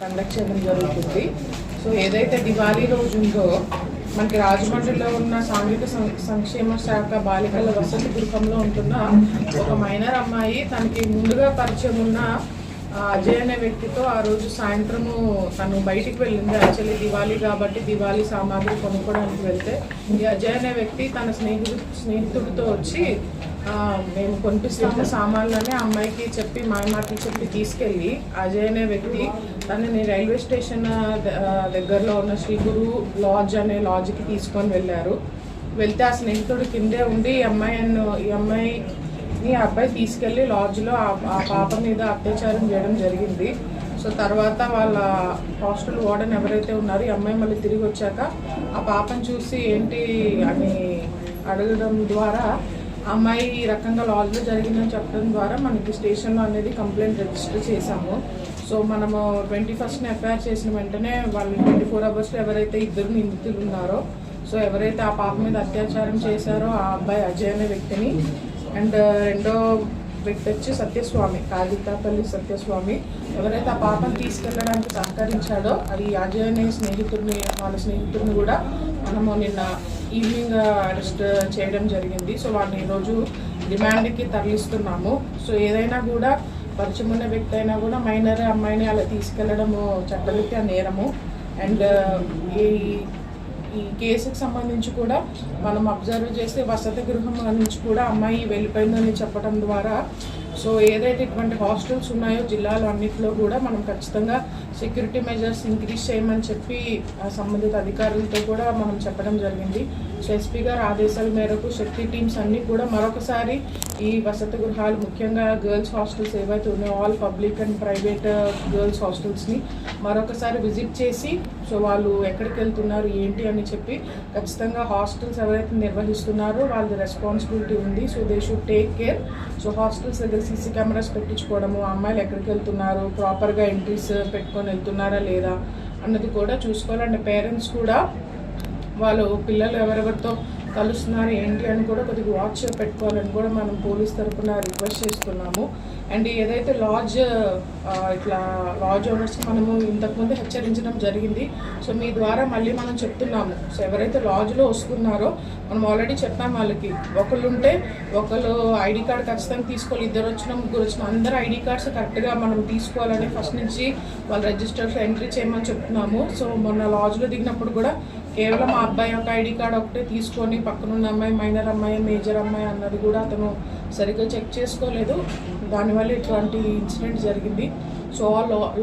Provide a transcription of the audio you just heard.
Conduct చేయడం జరుగుతుంది. So ఏదైతే దివాళీ రోజు ఉందో మనకి రాజమండ్రిలో ఉన్న సాంఘిక సం- సంక్షేమ శాఖ బాలికల వసతి గృహంలో ఉంటున్న ఒక మైనర్ అమ్మాయి తనకి ముందుగా పరిచయం ఉన్న అజయ్ అనే వ్యక్తితో ఆ రోజు సాయంత్రము తను బయటికి వెళ్ళింది. యాక్చువల్లీ దివాళీ కాబట్టి దివాళీ సామాగ్రి కొనుక్కోవడానికి వెళ్తే ఈ అజయ్ అనే వ్యక్తి తన స్నేహితుడు స్నేహితుడితో వచ్చి మేము కొనిపిస్తాము సామాన్లని అమ్మాయికి చెప్పి మాయమాటలు చెప్పి తీసుకెళ్ళి అజయ్ అనే వ్యక్తి తనని రైల్వే స్టేషన్ దగ్గరలో ఉన్న శ్రీ గురు లాడ్జ్ అనే లాడ్జ్కి తీసుకొని వెళ్ళారు. వెళ్తే ఆ స్నేహితుడు కిందే ఉండి ఈ అమ్మాయి ఈ అమ్మాయి మీ అబ్బాయి తీసుకెళ్ళి లాడ్జ్లో ఆ- ఆ పాప మీద అత్యాచారం చేయడం జరిగింది. సో తర్వాత వాళ్ళ హాస్టల్ వార్డెన్ ఎవరైతే ఉన్నారో ఈ అమ్మాయి మళ్ళీ తిరిగి వచ్చాక ఆ పాపను చూసి ఏంటి అని అడగడం ద్వారా అమ్మాయి ఈ రకంగా లాడ్జ్లో జరిగిందని చెప్పడం ద్వారా మనకి స్టేషన్లో అనేది కంప్లైంట్ రిజిస్టర్ చేశాము. సో మనము ట్వంటీ ఫస్ట్ని ఎఫ్ఐఆర్ చేసిన వెంటనే వాళ్ళు ట్వంటీ ఫోర్ అవర్స్లో ఎవరైతే ఇద్దరు నిందితులు ఉన్నారో సో ఎవరైతే ఆ పాప మీద అత్యాచారం చేశారో ఆ అబ్బాయి అజయ్ అనే వ్యక్తిని అండ్ రెండో వ్యక్తి వచ్చి సత్యస్వామి కాగితాపల్లి సత్యస్వామి. ఎవరైతే ఆ పాపను తీసుకెళ్ళడానికి సహకరించాడో అది అజయ్ స్నేహితుడిని వాళ్ళ స్నేహితుడిని కూడా మనము నిన్న ఈవినింగ్ అరెస్ట్ చేయడం జరిగింది. సో వాడిని ఈరోజు రిమాండ్కి తరలిస్తున్నాము. సో ఏదైనా కూడా పరిచయం ఉన్న వ్యక్తి అయినా కూడా మైనర్ అమ్మాయిని అలా తీసుకెళ్ళడము చట్టరీత్యా నేరము. అండ్ ఈ ఈ కేసుకి సంబంధించి కూడా మనం అబ్జర్వ్ చేస్తే వసతి గృహం నుంచి కూడా అమ్మాయి వెళ్ళిపోయిందని చెప్పడం ద్వారా సో ఏదైతే ఇటువంటి హాస్టల్స్ ఉన్నాయో జిల్లాలో అన్నింటిలో కూడా మనం ఖచ్చితంగా సెక్యూరిటీ మెజర్స్ ఇంక్రీజ్ చేయమని చెప్పి సంబంధిత అధికారులతో కూడా మనం చెప్పడం జరిగింది. సో ఎస్పీ గారు ఆదేశాల మేరకు శక్తి టీమ్స్ అన్నీ కూడా మరొకసారి ఈ వసతి గృహాలు ముఖ్యంగా గర్ల్స్ హాస్టల్స్ ఏవైతే ఉన్నాయో all public and private girls హాస్టల్స్ని మరొకసారి విజిట్ చేసి సో వాళ్ళు ఎక్కడికి వెళ్తున్నారు ఏంటి అని చెప్పి ఖచ్చితంగా హాస్టల్స్ ఎవరైతే నిర్వహిస్తున్నారో వాళ్ళది రెస్పాన్సిబిలిటీ ఉంది. So they should take care so hostels దగ్గర సీసీ కెమెరాస్ పెట్టించుకోవడము అమ్మాయిలు ఎక్కడికి వెళ్తున్నారు ప్రాపర్గా ఎంట్రీస్ పెట్టుకొని వెళ్తున్నారా లేదా అన్నది కూడా చూసుకోవాలంటే పేరెంట్స్ కూడా వాళ్ళు పిల్లలు ఎవరెవరితో కలుస్తున్నారు ఏంటి అని కూడా కొద్దిగా వాచ్ పెట్టుకోవాలని కూడా మనం పోలీస్ తరఫున రిక్వెస్ట్ చేస్తున్నాము. అండ్ ఏదైతే లాడ్జ్ ఇట్లా లాడ్జ్ ఓనర్స్ మనము ఇంతకుముందు హెచ్చరించడం జరిగింది. సో మీ ద్వారా మళ్ళీ మనం చెప్తున్నాము. సో ఎవరైతే లాడ్జ్లో వస్తున్నారో మనం ఆల్రెడీ చెప్పాం వాళ్ళకి. ఒకళ్ళు ఉంటే ఒకళ్ళు ఐడి కార్డ్ ఖచ్చితంగా తీసుకోవాలి. ఇద్దరు వచ్చిన ముగ్గురు వచ్చిన అందరు ఐడి కార్డ్స్ కరెక్ట్గా మనం తీసుకోవాలని ఫస్ట్ నుంచి వాళ్ళ రిజిస్టర్స్ ఎంట్రీ చేయమని చెప్తున్నాము. సో మొన్న లాడ్జ్లో దిగినప్పుడు కూడా కేవలం ఆ అబ్బాయి యొక్క ఐడి కార్డ్ ఒకటే తీసుకొని పక్కనున్న అమ్మాయి మైనర్ అమ్మాయి మేజర్ అమ్మాయి అన్నది కూడా అతను సరిగ్గా చెక్ చేసుకోలేదు. దానివల్ల ఇట్లాంటి ఇన్సిడెంట్ జరిగింది. సో ఆ లో